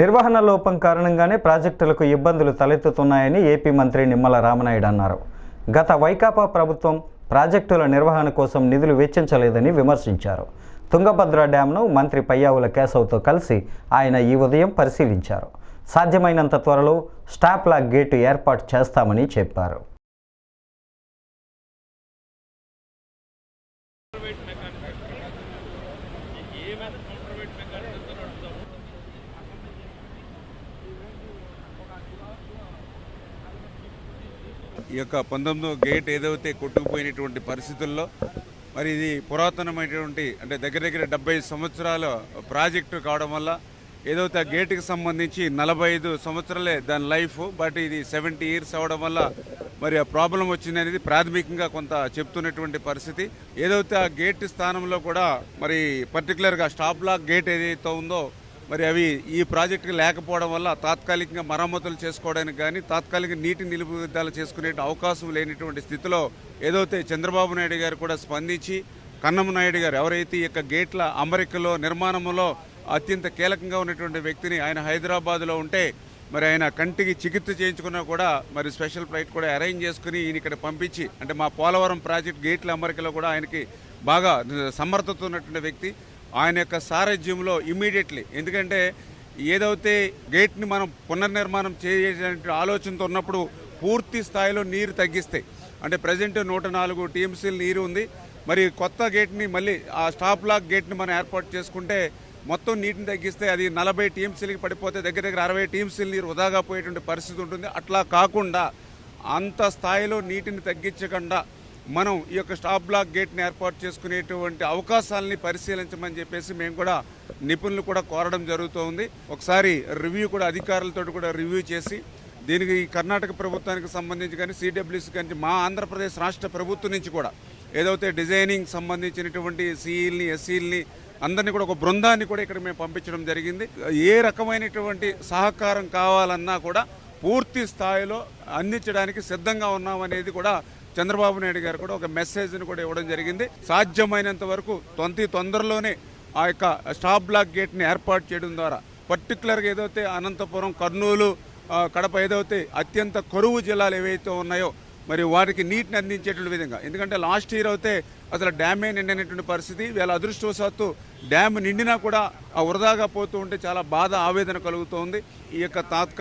నిర్వహణ లోపం కారణంగానే ప్రాజెక్టులకు ఇబ్బందులు తలెత్తుతున్నాయని ఏపీ మంత్రి నిమ్మల రామనాయుడు అన్నారు. గత వైకాపా ప్రభుత్వం ప్రాజెక్టుల నిర్వహణ కోసం నిధులు వెచ్చించలేదని విమర్శించారు. తుంగభద్ర డ్యాంను మంత్రి పయ్యావుల కేశవ్తో కలిసి ఆయన ఈ ఉదయం పరిశీలించారు. సాధ్యమైనంత త్వరలో స్టాప్ లాగ్ గేటు ఏర్పాటు చేస్తామని చెప్పారు. ఈ యొక్క పంతొమ్మిదో గేట్ ఏదైతే కొట్టుకుపోయినటువంటి పరిస్థితుల్లో మరి ఇది పురాతనమైనటువంటి అంటే దగ్గర దగ్గర డెబ్బై సంవత్సరాల ప్రాజెక్టు కావడం వల్ల ఏదైతే ఆ గేటుకి సంబంధించి నలభై ఐదు సంవత్సరాలే దాని లైఫ్ బట్ ఇది సెవెంటీ ఇయర్స్ అవడం వల్ల మరి ఆ ప్రాబ్లం వచ్చింది అనేది ప్రాథమికంగా కొంత చెప్తున్నటువంటి పరిస్థితి. ఏదైతే ఆ గేట్ స్థానంలో కూడా మరి పర్టికులర్గా స్టాప్ లాక్ గేట్ ఏదైతే ఉందో మరి అవి ఈ ప్రాజెక్టు లేకపోవడం వల్ల తాత్కాలికంగా మరమ్మతులు చేసుకోవడానికి కానీ తాత్కాలిక నీటి నిలుపుదల చేసుకునే అవకాశం లేనటువంటి స్థితిలో ఏదైతే చంద్రబాబు నాయుడు గారు కూడా స్పందించి కన్నమ నాయుడు గారు ఎవరైతే ఈ యొక్క గేట్ల అమరికలో నిర్మాణంలో అత్యంత కీలకంగా ఉన్నటువంటి వ్యక్తిని ఆయన హైదరాబాద్లో ఉంటే మరి ఆయన కంటికి చికిత్స చేయించుకున్నా కూడా మరి స్పెషల్ ఫ్లైట్ కూడా అరేంజ్ చేసుకుని ఈయన ఇక్కడ పంపించి అంటే మా పోలవరం ప్రాజెక్ట్ గేట్ల అమరికలో కూడా ఆయనకి బాగా సమర్థత ఉన్నటువంటి వ్యక్తి. ఆయన యొక్క సారథ్యంలో ఇమ్మీడియట్లీ ఎందుకంటే ఏదైతే గేట్ని మనం పునర్నిర్మాణం చేయాలంటే ఆలోచనతో ఉన్నప్పుడు పూర్తి స్థాయిలో నీరు తగ్గిస్తాయి. అంటే ప్రజెంట్ నూట నాలుగు టీఎంసీలు నీరు ఉంది. మరి కొత్త గేట్ని మళ్ళీ ఆ స్టాప్ లాక్ గేట్ని మనం ఏర్పాటు చేసుకుంటే మొత్తం నీటిని తగ్గిస్తే అది నలభై టీఎంసీలకి పడిపోతే దగ్గర దగ్గర అరవై టీఎంసీలు నీరు వృధాగా పోయేటువంటి పరిస్థితి ఉంటుంది. అట్లా కాకుండా అంత స్థాయిలో నీటిని తగ్గించకుండా మనం ఈ యొక్క స్టాప్ బ్లాక్ గేట్ని ఏర్పాటు చేసుకునేటువంటి అవకాశాలని పరిశీలించమని చెప్పేసి మేము కూడా నిపుణులు కూడా కోరడం జరుగుతోంది. ఒకసారి రివ్యూ కూడా అధికారులతో కూడా రివ్యూ చేసి దీనికి ఈ కర్ణాటక ప్రభుత్వానికి సంబంధించి కానీ సిడబ్ల్యూసి కానీ మా ఆంధ్రప్రదేశ్ రాష్ట్ర ప్రభుత్వం నుంచి కూడా ఏదైతే డిజైనింగ్ సంబంధించినటువంటి సిఈల్ని ఎస్సీల్ని అందరినీ కూడా ఒక బృందాన్ని కూడా ఇక్కడ మేము పంపించడం జరిగింది. ఏ రకమైనటువంటి సహకారం కావాలన్నా కూడా పూర్తి స్థాయిలో అందించడానికి సిద్ధంగా ఉన్నామనేది కూడా చంద్రబాబు నాయుడు గారు కూడా ఒక మెసేజ్ని కూడా ఇవ్వడం జరిగింది. సాధ్యమైనంత వరకు తొంతి తొందరలోనే ఆ యొక్క స్టాప్ బ్లాక్ గేట్ని ఏర్పాటు చేయడం ద్వారా పర్టికులర్గా ఏదైతే అనంతపురం కర్నూలు కడప ఏదైతే అత్యంత కరువు జిల్లాలు ఏవైతే ఉన్నాయో మరి వారికి నీటిని అందించేటువంటి విధంగా. ఎందుకంటే లాస్ట్ ఇయర్ అయితే అసలు డ్యామే నిండినటువంటి పరిస్థితి. వీళ్ళ అదృష్టవశాత్తు డ్యామ్ నిండినా కూడా ఆ వృధాగా పోతూ ఉంటే చాలా బాధ ఆవేదన కలుగుతోంది ఈ యొక్క తాత్కాలిక